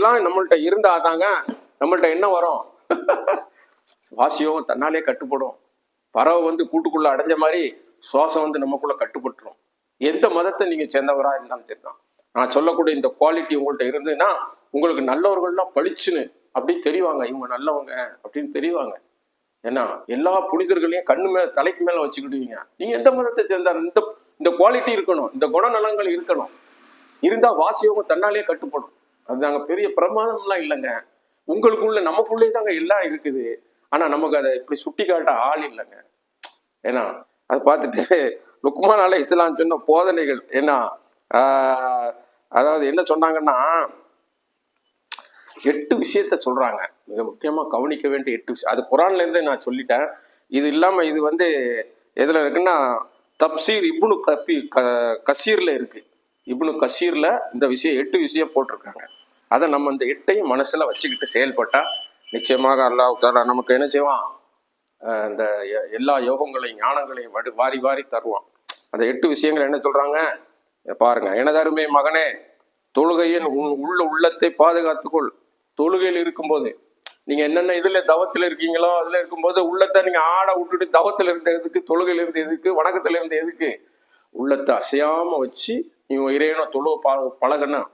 இதெல்லாம் நம்மள்ட்ட இருந்தாதாங்க நம்மள்ட்ட என்ன வரும்? சுவாசியம் தன்னாலே கட்டுப்படும். பறவை வந்து கூட்டுக்குள்ள அடைஞ்ச மாதிரி சுவாசம் வந்து நமக்குள்ள கட்டுப்பட்டுரும். எந்த மதத்தை நீங்க சேர்ந்தவரா இருந்தாலும் சரிதான். நான் சொல்லக்கூடிய இந்த குவாலிட்டி உங்கள்ட்ட இருந்ததுன்னா உங்களுக்கு நல்லவர்கள்லாம் பளிச்சுன்னு அப்படி தெரிவாங்க. இவங்க நல்லவங்க அப்படின்னு தெரிவாங்க. ஏன்னா எல்லா புனிதர்களையும் கண்ணு மேல தலைக்கு மேல வச்சுக்கிடுவீங்க. நீங்க எந்த மதத்தை சேர்ந்தா இந்த இந்த குவாலிட்டி இருக்கணும். இந்த குணநலங்கள் இருக்கணும். இருந்தா வாசியவங்க தன்னாலே கட்டுப்படும். அது நாங்கள் பெரிய பிரமாதம்லாம் இல்லைங்க. உங்களுக்குள்ள நமக்குள்ளே தாங்க எல்லாம் இருக்குது. ஆனா நமக்கு அதை இப்படி சுட்டி காட்ட ஆள் இல்லைங்க. ஏன்னா அதை பார்த்துட்டு லுக்மானால இஸ்லாம் சொன்ன போதனைகள் ஏன்னா ஆஹ், அதாவது என்ன சொன்னாங்கன்னா எட்டு விஷயத்த சொல்றாங்க. மிக முக்கியமா கவனிக்க வேண்டிய எட்டு விஷயம். அது குரான்ல இருந்தே நான் சொல்லிட்டேன். இது இல்லாம இது வந்து எதுல இருக்குன்னா தப்சீர் இப்னு கபி க- கசீர்ல இருக்கு. இப்னு கசீர்ல இந்த விஷயம் எட்டு விஷயம் போட்டிருக்காங்க. அதை நம்ம இந்த எட்டையும் மனசுல வச்சுக்கிட்டு செயல்பட்டா நிச்சயமாக அல்லாஹ் தாலா நமக்கு என்ன செய்வான்? அந்த இந்த எல்லா யோகங்களையும் ஞானங்களையும் வடு வாரி வாரி தருவான். அந்த எட்டு விஷயங்கள் என்ன சொல்றாங்க? பாருங்க. எனதருமை மகனே தொழுகையின் உன் உள்ள உள்ளத்தை பாதுகாத்துக்கொள். தொழுகையில் இருக்கும்போது நீங்க என்னென்ன இதுல தவத்துல இருக்கீங்களோ அதுல இருக்கும்போது உள்ளத்தை நீங்க ஆட விட்டுட்டு தவத்துல இருந்த எதுக்கு? தொழுகையில இருந்து எதுக்கு? வணக்கத்துல இருந்து எதுக்கு? உள்ளத்தை அசையாம வச்சு நீ இறைவனை தொழுவ பழகணும்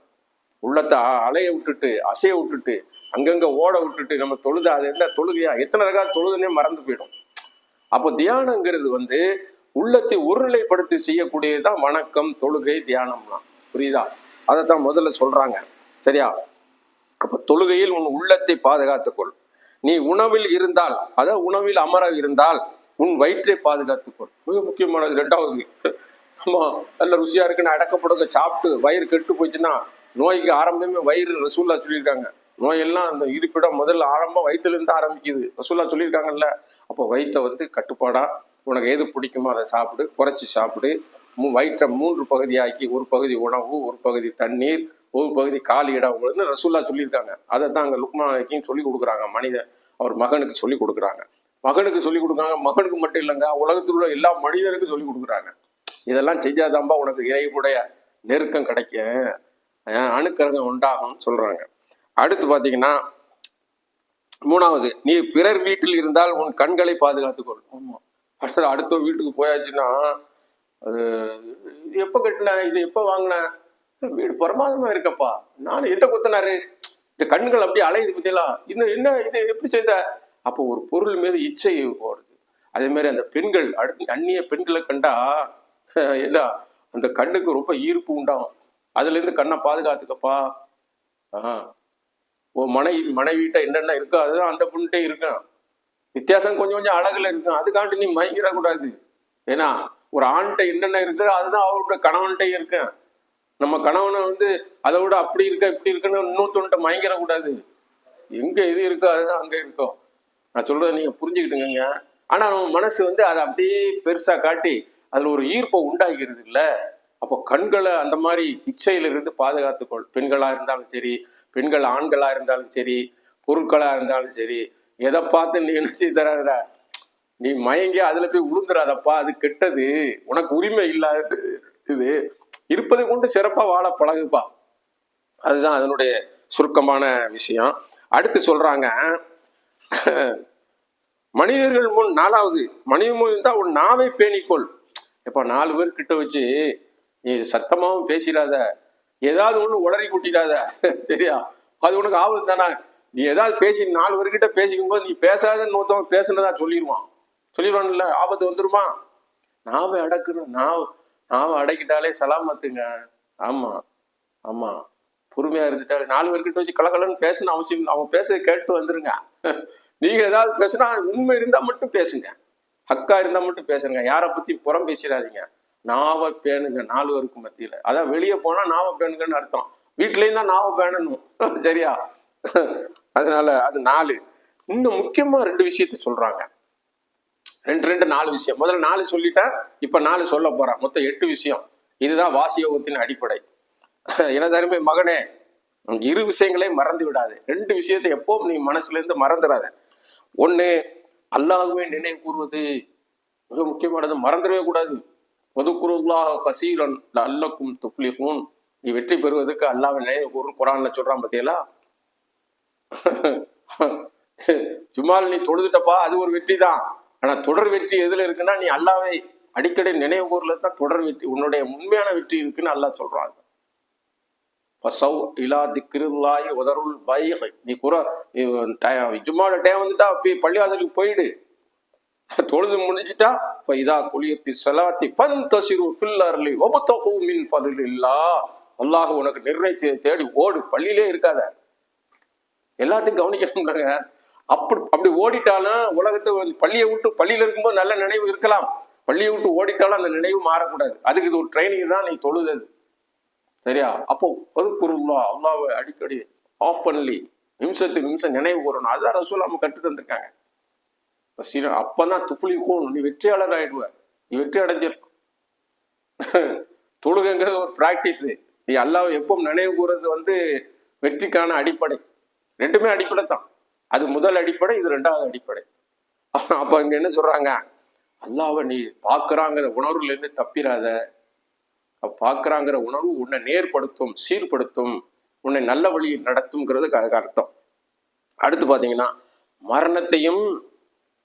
உள்ளத்தை அலைய விட்டுட்டு அசைய விட்டுட்டு அங்கங்க ஓட விட்டுட்டு நம்ம தொழுது அது என்ன தொழுகையா? எத்தனை ரகா தொழுதுனே மறந்து போயிடும். அப்போ தியானங்கிறது வந்து உள்ளத்தை ஒருநிலைப்படுத்தி செய்யக்கூடியதுதான் வணக்கம் தொழுகை தியானம்லாம். புரியுதா? அதைத்தான் முதல்ல சொல்றாங்க. சரியா? அப்ப தொழுகையில் உன் உள்ளத்தை பாதுகாத்துக்கொள். நீ உணவில் இருந்தால் அதாவது உணவில் அமர இருந்தால் உன் வயிற்றை பாதுகாத்துக்கொள். மிக முக்கியமானது ரெண்டாவது. ஆமா நல்ல ருசியா இருக்குன்னு அடக்கப்படுங்க சாப்பிட்டு வயிறு கெட்டு போச்சுன்னா நோய்க்கு ஆரம்பமே வயிறு ரசூல்லா சொல்லியிருக்காங்க. நோயெல்லாம் அந்த இருப்பிடம் முதல்ல ஆரம்பம் வயிற்றுல இருந்து ஆரம்பிக்குது. ரசூல்லா சொல்லியிருக்காங்கல்ல. அப்போ வயிற்றை வந்து கட்டுப்பாடா? உனக்கு எது பிடிக்குமோ அதை சாப்பிடு குறைச்சி சாப்பிடு. மூ- வயிற்றை மூன்று பகுதியாக்கி ஒரு பகுதி உணவு ஒரு பகுதி தண்ணீர் ஒரு பகுதி காலி இடம்னு ரசூல்லா சொல்லியிருக்காங்க. அதை தான் அங்கே லுக்மான் சொல்லி கொடுக்குறாங்க. மனிதன் அவர் மகனுக்கு சொல்லி கொடுக்குறாங்க. மகனுக்கு சொல்லி கொடுக்குறாங்க. மகனுக்கு மட்டும் இல்லைங்க உலகத்தில் உள்ள எல்லா மனிதனுக்கும் சொல்லி கொடுக்குறாங்க. இதெல்லாம் செஞ்சாதான்பா உனக்கு இறைவுடைய நெருக்கம் கிடைக்கும். அஹ் உண்டாகும்னு சொல்றாங்க. அடுத்து பார்த்தீங்கன்னா மூணாவது நீ பிறர் வீட்டில் இருந்தால் உன் கண்களை பாதுகாத்துக்கொள் ஆமா. அடுத்த வீட்டுக்கு போயாச்சுன்னா அது இது எப்போ கட்டின இது எப்போ வாங்கின? வீடு பரமாதமா இருக்கப்பா. நானும் எந்த குத்தினாரு? இந்த கண்கள் அப்படியே அலையுது பத்தியெல்லாம் இன்னும் என்ன இது எப்படி செய்த? அப்போ ஒரு பொருள் மீது இச்சை போடுது. அதே மாதிரி அந்த பெண்கள் அடுத்து அந்நிய பெண்களை கண்டா என்ன அந்த கண்ணுக்கு ரொம்ப ஈர்ப்பு உண்டாகும். அதுலேருந்து கண்ணை பாதுகாத்துக்கப்பா. ஓ உன் மனைவி மனைவிட்ட என்னென்ன இருக்கோ அதுதான் அந்த பொண்ணுட்டே இருக்கும் வித்தியாசம் கொஞ்சம் கொஞ்சம் அழகுல இருக்கும் அதுக்காண்டி நீ மயங்கிடக்கூடாது. ஏன்னா ஒரு ஆண்கிட்ட என்னென்ன இருக்குது அதுதான் அவருடைய கணவன்கிட்ட இருக்கேன் நம்ம கணவனை வந்து அதை விட அப்படி இருக்க இப்படி இருக்குன்னு இன்னொருத்தவன்கிட்ட மயங்கிடக்கூடாது. எங்க எது இருக்கோ அதுதான் அங்க இருக்கும் நான் சொல்றதை நீங்க புரிஞ்சுக்கிட்டுங்க ஆனா நம்ம மனசு வந்து அதை அப்படியே பெருசா காட்டி அதுல ஒரு ஈர்ப்பை உண்டாகிறது இல்லை? அப்போ கண்களை அந்த மாதிரி இச்சையிலிருந்து பாதுகாத்துக்கொள். பெண்களாக இருந்தாலும் சரி பெண்கள் ஆண்களாக இருந்தாலும் சரி பொருட்களாக இருந்தாலும் சரி எதை பார்த்து நீ என்ன செய்ய நீ மயங்கி அதில் போய் உளுந்துடாதப்பா அது கெட்டது. உனக்கு உரிமை இல்லாதது. இது இருப்பதை கொண்டு சிறப்பாக வாழ பழகுப்பா. அதுதான் அதனுடைய சுருக்கமான விஷயம். அடுத்து சொல்றாங்க மனிதர்கள் முன் நாலாவது மனித முன் தான் உன் நாவை பேணிக்கொள். இப்போ நாலு பேர் கிட்ட வச்சு நீ சத்தமாவும் பேசிடாத. ஏதாவது ஒண்ணு உளறி குட்டிடாத. சரியா? அது உனக்கு ஆபத்து தானே? நீ ஏதாவது பேசி நாலு பேர்கிட்ட பேசிக்கும் போது நீ பேசாதன்னு ஒருத்தவங்க பேசுனதா சொல்லிடுவான். சொல்லிடுவான்ல ஆபத்து வந்துருமா? நாவை அடக்கணும். நாவ் நாவை அடக்கிட்டாலே சலாமத்துங்க. ஆமா ஆமா. பொறுமையா இருந்துட்டாலே நாலு பேர்கிட்ட வச்சு கலகலன்னு பேசணும் அவசியம் இல்லை. அவங்க பேச கேட்டு வந்துருங்க. நீங்க ஏதாவது பேசுனா உண்மை இருந்தா மட்டும் பேசுங்க. ஹக்கா இருந்தா மட்டும் பேசுங்க. யாரை பத்தி புறம் பேசிடாதீங்க. நாவ பேணுங்க நாலு பேருக்கு மத்தியில. அதான் வெளியே போனா நாவ பேணுங்கன்னு அர்த்தம். வீட்லயும் தான் நாவ பேணணும் சரியா? அதனால அது நாலு. இன்னும் முக்கியமா ரெண்டு விஷயத்த சொல்றாங்க. ரெண்டு ரெண்டு நாலு விஷயம். முதல்ல நாலு சொல்லிட்டேன் இப்ப நாலு சொல்ல போறேன் மொத்தம் எட்டு விஷயம். இதுதான் வாசியோகத்தின் அடிப்படை. எனதருமை மகனே? இரு விஷயங்களையும் மறந்து விடாது. ரெண்டு விஷயத்தை எப்பவும் நீ மனசுல இருந்து மறந்துடாத ஒண்ணு அல்லாஹ்வே நினைவு கூறுவது மிக முக்கியமானது. மறந்துடவே கூடாது. ஒதுக்குருல்லாஹ் கசீரன் அல்லக்கும் துப்ளிஹூன் நீ வெற்றி பெறுவதற்கு அல்லாஹ்வை நினைவு கூறும் குரான்ல சொல்றான் பத்தியலா ஜுமால் நீ தொழுதுட்டப்பா அது ஒரு வெற்றி தான் ஆனா தொடர் வெற்றி எதுல இருக்குன்னா நீ அல்லாவை அடிக்கடி நினைவு கூறல தான் தொடர் வெற்றி உன்னுடைய உண்மையான வெற்றி இருக்குன்னு அல்லாஹ் சொல்றாங்க ஃபசவ் இலா திக்ருல்லாஹி உதருல் பைஹ். நீ குற ஜும்மாவோட டைம் வந்துட்டா பள்ளிவாசலுக்கு போயிடு. தொழுது முடிஞ்சிட்டா ஃபைதா குளியத்தி சலாத்தி பன் தசிரு ஃபில்லர்லி ஒபத்தகு மின் ஃபதுலில்லா அல்லாஹ் உனக்கு நிர்ணயிச்சு தேடி ஓடு. பள்ளியிலே இருக்காத. எல்லாத்தையும் கவனிக்கணும்லங்க அப்படி அப்படி ஓடிட்டாலும் உலகத்தை வந்து பள்ளியை விட்டு பள்ளியில் இருக்கும்போது நல்ல நினைவு இருக்கலாம். பள்ளியை விட்டு ஓடிட்டாலும் அந்த நினைவு மாறக்கூடாது. அதுக்கு இது ஒரு ட்ரைனிங் தான் நீ தொழுதது சரியா? அப்போ பதுக்குருல்லா அல்லாவை அடிக்கடி ஆஃப் பண்ணி நிமிஷத்துக்கு நிமிஷம் நினைவு கூறணும். அதுதான் ரசூல் நம்ம கற்று தந்திருக்காங்க. சில அப்பதான் துப்புளிக்கும் நீ வெற்றியாளர் ஆயிடுவ. நீ வெற்றி அடைஞ்சிருக்கும் தொழுகைங்கிறது ஒரு பிராக்டிஸ் நீ அல்லாவை எப்பவும் நினைவு கூறது வந்து வெற்றிக்கான அடிப்படை. ரெண்டுமே அடிப்படை தான். அது முதல் அடிப்படை இது ரெண்டாவது அடிப்படை. அப்ப இங்க என்ன சொல்றாங்க? அல்லாவை நீ பார்க்குறாங்கிற உணர்வுல இருந்து தப்பிராத பார்க்கறாங்கிற உணர்வு உன்னை நேர்படுத்தும் சீர்படுத்தும் உன்னை நல்ல வழியில் நடத்தும்ங்கிறதுக்கு அதுக்கு அர்த்தம். அடுத்து பாத்தீங்கன்னா மரணத்தையும்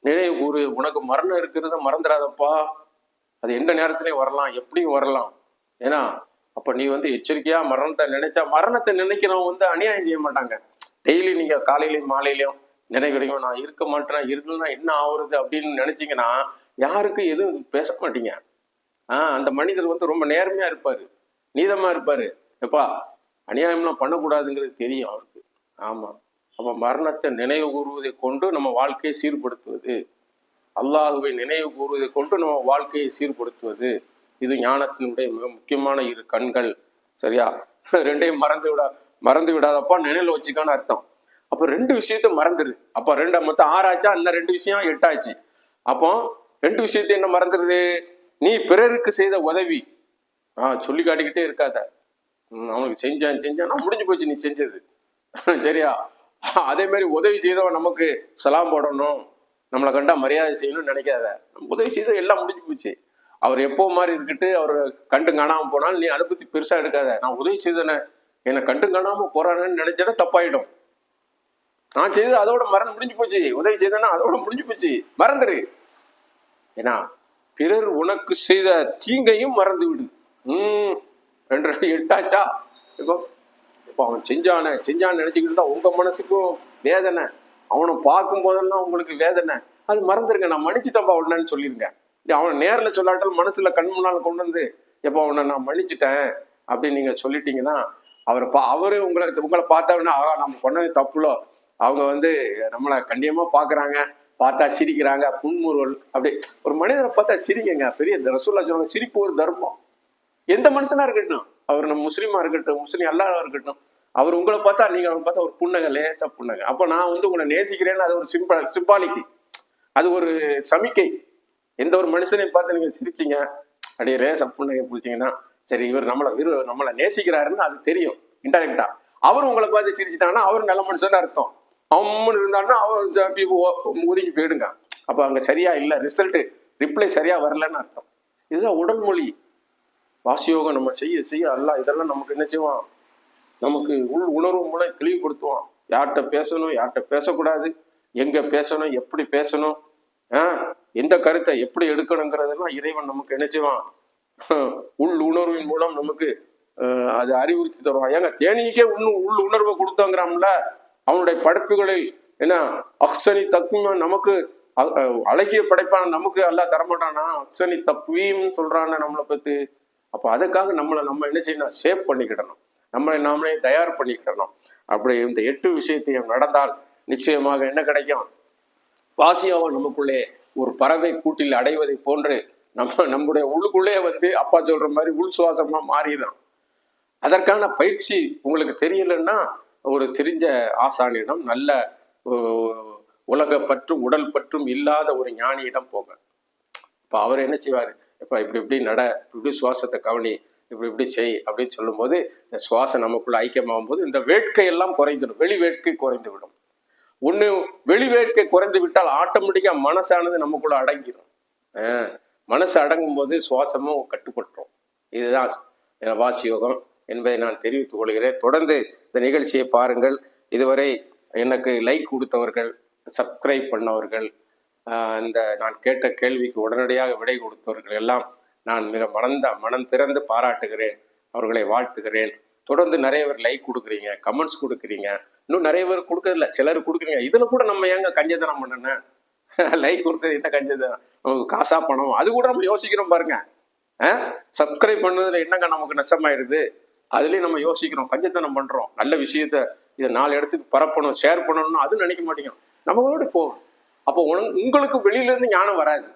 நினைவு கூறு உனக்கு மரணம் இருக்கிறத மறந்துடாதப்பா. அது எந்த நேரத்திலையும் வரலாம் எப்படியும் வரலாம். ஏன்னா அப்ப நீ வந்து எச்சரிக்கையா மரணத்தை நினைச்சா மரணத்தை நினைக்கிறவங்க வந்து அநியாயம் செய்ய மாட்டாங்க. டெய்லி நீங்க காலையிலையும் மாலையிலையும் நினைக்கிறீங்க நான் இருக்க மாட்டேன் இருந்ததுன்னா என்ன ஆகுறது அப்படின்னு நினைச்சீங்கன்னா யாருக்கும் எதுவும் பேச மாட்டீங்க. ஆஹ் அந்த மனிதர் வந்து ரொம்ப நேர்மையா இருப்பாரு நீதமா இருப்பாரு. எப்பா அநியாயம்லாம் பண்ணக்கூடாதுங்கிறது தெரியும் அவருக்கு. ஆமா. நம்ம மரணத்தை நினைவு கூறுவதை கொண்டு நம்ம வாழ்க்கையை சீர்படுத்துவது. அல்லாஹுவை நினைவு கூறுவதை கொண்டு நம்ம வாழ்க்கையை சீர்படுத்துவது. இது ஞானத்தினுடைய மிக முக்கியமான இரு கண்கள். சரியா? ரெண்டையும் மறந்து விடா மறந்து விடாதப்பா நினைவில் வச்சுக்கான்னு அர்த்தம். அப்போ ரெண்டு விஷயத்த மறந்துடுது அப்ப ரெண்டு மொத்தம் ஆறாச்சா? அந்த ரெண்டு விஷயம்? எட்டாச்சு. அப்போ ரெண்டு விஷயத்த என்ன மறந்துடுது நீ பிறருக்கு செய்த உதவி. ஆஹ் சொல்லி காட்டிக்கிட்டே இருக்காத. அவனுக்கு செஞ்சான் செஞ்சான் முடிஞ்சு போச்சு நீ செஞ்சது. சரியா? அதே மாதிரி உதவி செய்தவன் நமக்கு சலாம் போடணும் நம்மளை கண்டா மரியாதை செய்யணும்னு நினைக்காத. உதவி செய்த எல்லாம் முடிஞ்சு போச்சு. அவர் எப்போ மாதிரி இருக்கிட்டு அவர் கண்டு காணாமல் போனாலும் நீ அதை பத்தி பெருசா எடுக்காத. நான் உதவி செய்தன என்னை கண்டு காணாம போறானேன்னு நினைச்சா தப்பாயிடும். நான் செய்தது அதோட மறந்து முடிஞ்சு போச்சு. உதவி செய்தேன்னா அதோட முடிஞ்சு போச்சு. மறந்துரு. ஏன்னா பிறர் உனக்கு செய்த தீங்கையும் மறந்து விடு உம் ரெண்டு ரெண்டு எட்டாச்சா? இப்போ இப்போ அவன் செஞ்சானே செஞ்சான்னு நினைச்சிக்கிட்டு தான் உங்க மனசுக்கும் வேதனை. அவனை பார்க்கும் போதெல்லாம் உங்களுக்கு வேதனை. அது மறந்துருங்க நான் மன்னிச்சிட்டப்பா உடனேன்னு சொல்லிருங்க. அவனை நேர்ல சொல்லாட்டாலும் மனசுல கண் முன்னால் கொண்டு வந்து எப்போ அவனை நான் மன்னிச்சிட்டேன் அப்படின்னு நீங்க சொல்லிட்டீங்கன்னா அவர் பா அவரு உங்களை உங்களை பார்த்தாங்கன்னா ஆகா நம்ம பண்ணது தப்புலோ. அவங்க வந்து நம்மளை கண்டியமாக பாக்குறாங்க பார்த்தா சிரிக்கிறாங்க புன்முறுவல். அப்படி ஒரு மனிதரை பார்த்தா சிரிக்கங்க. பெரிய ரசூல்லா சொல்லுவாங்க சிரிப்பு ஒரு தர்மம். எந்த மனுஷனா இருக்கட்டும். அவர் நம்ம முஸ்லீமா இருக்கட்டும் முஸ்லீம் அல்லாஹ் இருக்கட்டும் அவர் உங்களை பார்த்தா நீங்க அவங்க பார்த்தா ஒரு புன்னகை லேசா புண்ணங்க அப்ப நான் வந்து உங்களை நேசிக்கிறேன்னு அது ஒரு சிம்ப சிம்பாலிக்கு அது ஒரு சமிக்கை. எந்த ஒரு மனுஷனையும் பார்த்து நீங்க சிரிச்சீங்க அப்படியே லேசா புண்ணகை பிடிச்சீங்கன்னா சரி இவர் நம்மளை இவர் நம்மளை நேசிக்கிறாருன்னு அது தெரியும் இன்டெரக்டா அவர் உங்களை பார்த்து சிரிச்சிட்டாங்கன்னா அவர் நல்ல மனுஷன் அர்த்தம். அவன் இருந்தாருன்னா அவர் ஒதுங்கி போயிடுங்க. அப்ப அங்க சரியா இல்ல ரிசல்ட் ரிப்ளை சரியா வரலன்னு அர்த்தம். இதுதான் உடல் மொழி. வாசியோகம் நம்ம செய்ய செய்ய அல்ல. இதெல்லாம் நமக்கு என்ன செய்வான்? நமக்கு உள் உணர்வு மூலம் தெளிவுபடுத்துவான் யார்கிட்ட பேசணும் யார்கிட்ட பேசக்கூடாது எங்க பேசணும் எப்படி பேசணும் ஆஹ் எந்த கருத்தை எப்படி எடுக்கணுங்கிறதெல்லாம் இறைவன் நமக்கு என்ன செய்வான்? உள் உணர்வின் மூலம் நமக்கு அது அறிவுறுத்தி தருவான். ஏங்க தேனிக்கே உள் உள் உணர்வை கொடுத்தாங்கிறான்ல அவனுடைய படைப்புகளில் என்ன அக்ஷனி தக்குவம் நமக்கு அழகிய படைப்பான் நமக்கு எல்லாம் தரமாட்டானா? அக்ஷனி தப்புவீம் சொல்றான நம்மளை பத்தி. அப்ப அதுக்காக நம்மளை நம்ம என்ன செய்யணும்? சேவ் பண்ணிக்கிடணும். நம்மளை நாமளே தயார் பண்ணிக்கிடணும். அப்படி இந்த எட்டு விஷயத்தையும் நடந்தால் நிச்சயமாக என்ன கிடைக்கும்? வாசியாவை நமக்குள்ளே ஒரு பறவை கூட்டில் அடைவதை போன்று நம்ம நம்முடைய உள்ளுக்குள்ளே வந்து அப்பா சொல்ற மாதிரி உள் சுவாசமா மாறிடும் அதற்கான பயிற்சி உங்களுக்கு தெரியலன்னா ஒரு தெரிஞ்ச ஆசானியிடம் நல்ல உலக பற்றும் உடல் பற்றும் இல்லாத ஒரு ஞானியிடம் போங்க. இப்போ அவர் என்ன செய்வாரு? இப்போ இப்படி இப்படி நட இப்படி சுவாசத்தை கவனி இப்படி இப்படி செய் அப்படின்னு சொல்லும்போது இந்த சுவாசம் நமக்குள்ள ஐக்கியமாகும் போது இந்த வேட்கை எல்லாம் குறைந்துடும் வெளி வேட்கை குறைந்து விடும் ஒன்று வெளி வேட்கை குறைந்து விட்டால் ஆட்டோமேட்டிக்காக மனசானது நமக்குள்ள அடங்கிடும் மனசு அடங்கும் போது சுவாசமும் கட்டுப்பட்டுரும். இதுதான் வாசி யோகம் என்பதை நான் தெரிவித்துக் கொள்கிறேன். தொடர்ந்து இந்த நிகழ்ச்சியை பாருங்கள். இதுவரை எனக்கு லைக் கொடுத்தவர்கள் சப்ஸ்கிரைப் பண்ணவர்கள் இந்த நான் கேட்ட கேள்விக்கு உடனடியாக விடை கொடுத்தவர்கள் எல்லாம் நான் மிக மனந்த மனம் திறந்து பாராட்டுகிறேன் அவர்களை வாழ்த்துகிறேன். தொடர்ந்து நிறைய பேர் லைக் கொடுக்குறீங்க கமெண்ட்ஸ் கொடுக்குறீங்க. இன்னும் நிறைய பேர் கொடுக்கறதில்ல சிலர் கொடுக்குறீங்க. இதுல கூட நம்ம ஏங்க கஞ்சதனம் பண்ணணும்? லைக் கொடுத்தது என்ன கஞ்சதனம் நமக்கு காசா பணம்? அது கூட நம்ம யோசிக்கிறோம் பாருங்க. சப்ஸ்கிரைப் பண்ணதுல என்னங்க நமக்கு நஷ்டமாயிருது? அதுலயும் நம்ம யோசிக்கிறோம் கஞ்சத்தனம் பண்றோம். நல்ல விஷயத்த இதை நாலு இடத்துக்கு பரப்பணும் ஷேர் பண்ணணும்னு அது நினைக்க மாட்டேங்கிறோம் நம்மளோட போகும் அப்போ உனக்கு உங்களுக்கு வெளியிலேருந்து ஞானம் வராது.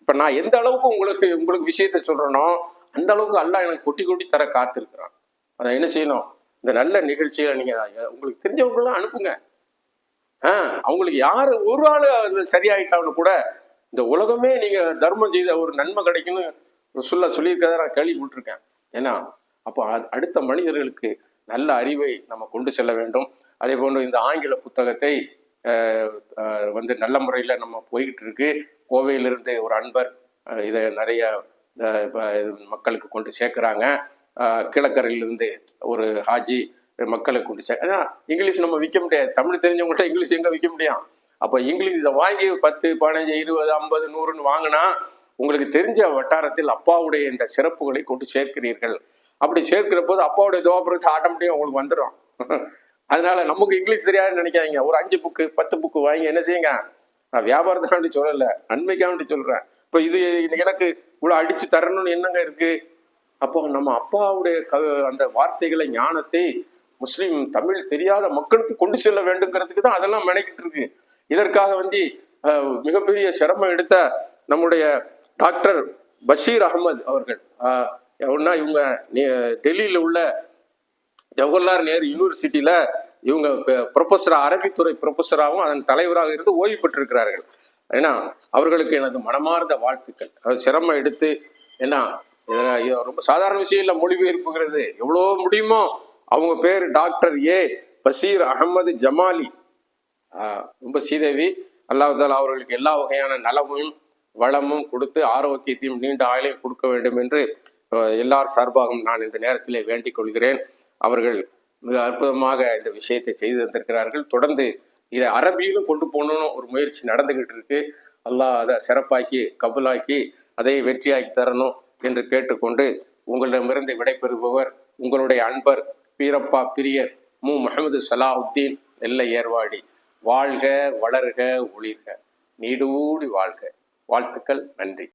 இப்ப நான் எந்த அளவுக்கு உங்களுக்கு உங்களுக்கு விஷயத்த சொல்றேனோ அந்த அளவுக்கு அல்லாஹ் எனக்கு கொட்டி கொட்டி தர காத்திருக்கிறான். அதை என்ன செய்யணும்? இந்த நல்ல நிகழ்ச்சிகளை நீங்க உங்களுக்கு தெரிஞ்சவங்களாம் அனுப்புங்க. ஆஹ் அவங்களுக்கு யாரு ஒரு ஆள் அது சரியாயிட்டான்னு கூட இந்த உலகமே நீங்க தர்மம் செய்த ஒரு நன்மை கிடைக்குன்னு சொல்ல சொல்லியிருக்கதை நான் கேள்விப்பட்டிருக்கேன். ஏன்னா அப்போ அடுத்த மனிதர்களுக்கு நல்ல அறிவை நம்ம கொண்டு செல்ல வேண்டும். அதே போன்று இந்த ஆங்கில புத்தகத்தை வந்து நல்ல முறையில் நம்ம போய்கிட்டு இருக்கு. கோவையிலிருந்து ஒரு அன்பர் இதை நிறைய மக்களுக்கு கொண்டு சேர்க்குறாங்க. கிழக்கரையிலிருந்து ஒரு ஹாஜி மக்களுக்கு கொண்டு சே ஏன்னா இங்கிலீஷ் நம்ம விற்க முடியாது. தமிழ் தெரிஞ்சவங்கள்ட்ட இங்கிலீஷ் எங்கே விற்க முடியும்? அப்போ இங்கிலீஷ் இதை வாங்கி பத்து பதினஞ்சு இருபது ஐம்பது நூறுன்னு வாங்கினா உங்களுக்கு தெரிஞ்ச வட்டாரத்தில் அப்பாவுடைய இந்த சிறப்புகளை கொண்டு சேர்க்கிறீர்கள். அப்படி சேர்க்கிற போது அப்பாவுடைய தோபுரத்தை ஆட்டோமேட்டிக்காக உங்களுக்கு வந்துடும் அதனால நமக்கு இங்கிலீஷ் தெரியாதுன்னு நினைக்காதீங்க. ஒரு அஞ்சு புக்கு பத்து புக்கு வாங்கி என்ன செய்யுங்க? நான் வியாபாரத்துக்காண்டி சொல்லலை. நன்மைக்காண்டி சொல்றேன். இப்போ இது எனக்கு இவ்வளோ அடிச்சு தரணும்னு என்னங்க இருக்கு? அப்போ நம்ம அப்பாவுடைய க அந்த வார்த்தைகளை ஞானத்தை முஸ்லீம் தமிழ் தெரியாத மக்களுக்கு கொண்டு செல்ல வேண்டுங்கிறதுக்கு தான் அதெல்லாம் மெனக்கிட்டு இருக்கு. இதற்காக வந்து மிகப்பெரிய சிரமம் எடுத்த நம்முடைய டாக்டர் பஷீர் அகமது அவர்கள் ஒன்னா இவங்க டெல்லியில் உள்ள ஜவஹர்லால் நேரு யூனிவர்சிட்டியில இவங்க ப்ரொஃபஸரா அரபித்துறை ப்ரொஃபஸராகவும் அதன் தலைவராக இருந்து ஓய்வு பெற்றிருக்கிறார்கள். ஏன்னா அவர்களுக்கு எனது மனமார்ந்த வாழ்த்துக்கள். அது சிரமம் எடுத்து ஏன்னா ரொம்ப சாதாரண விஷயம் இல்லை மொழிபெயர்ப்புங்கிறது. எவ்வளோ முடியுமோ அவங்க பேர் டாக்டர் ஏ பசீர் அகமது ஜமாலி. ஆஹ் ரொம்ப சீதேவி அல்லாஹ் அவர்களுக்கு எல்லா வகையான நலமும் வளமும் கொடுத்து ஆரோக்கியத்தையும் நீண்ட ஆயுளையும் கொடுக்க வேண்டும் என்று எல்லார் சார்பாகவும் நான் இந்த நேரத்திலே வேண்டிக் கொள்கிறேன். அவர்கள் மிக அற்புதமாக இந்த விஷயத்தை செய்து தந்திருக்கிறார்கள். தொடர்ந்து இதை அரபியிலும் கொண்டு போகணும்னு ஒரு முயற்சி நடந்துகிட்டு இருக்கு. அல்லாஹ் அதை சிறப்பாக்கி கபுலாக்கி அதை வெற்றியாக்கி தரணும் என்று கேட்டுக்கொண்டு உங்களிடமிருந்து விடைபெறுபவர் உங்களுடைய அன்பர் பீரப்பா பிரியர் மு. முகமது சலாவுத்தீன் நெல்லை ஏர்வாடி. வாழ்க வளர்க ஒளிர்க. நீடூடி வாழ்க. வாழ்த்துக்கள் நன்றி.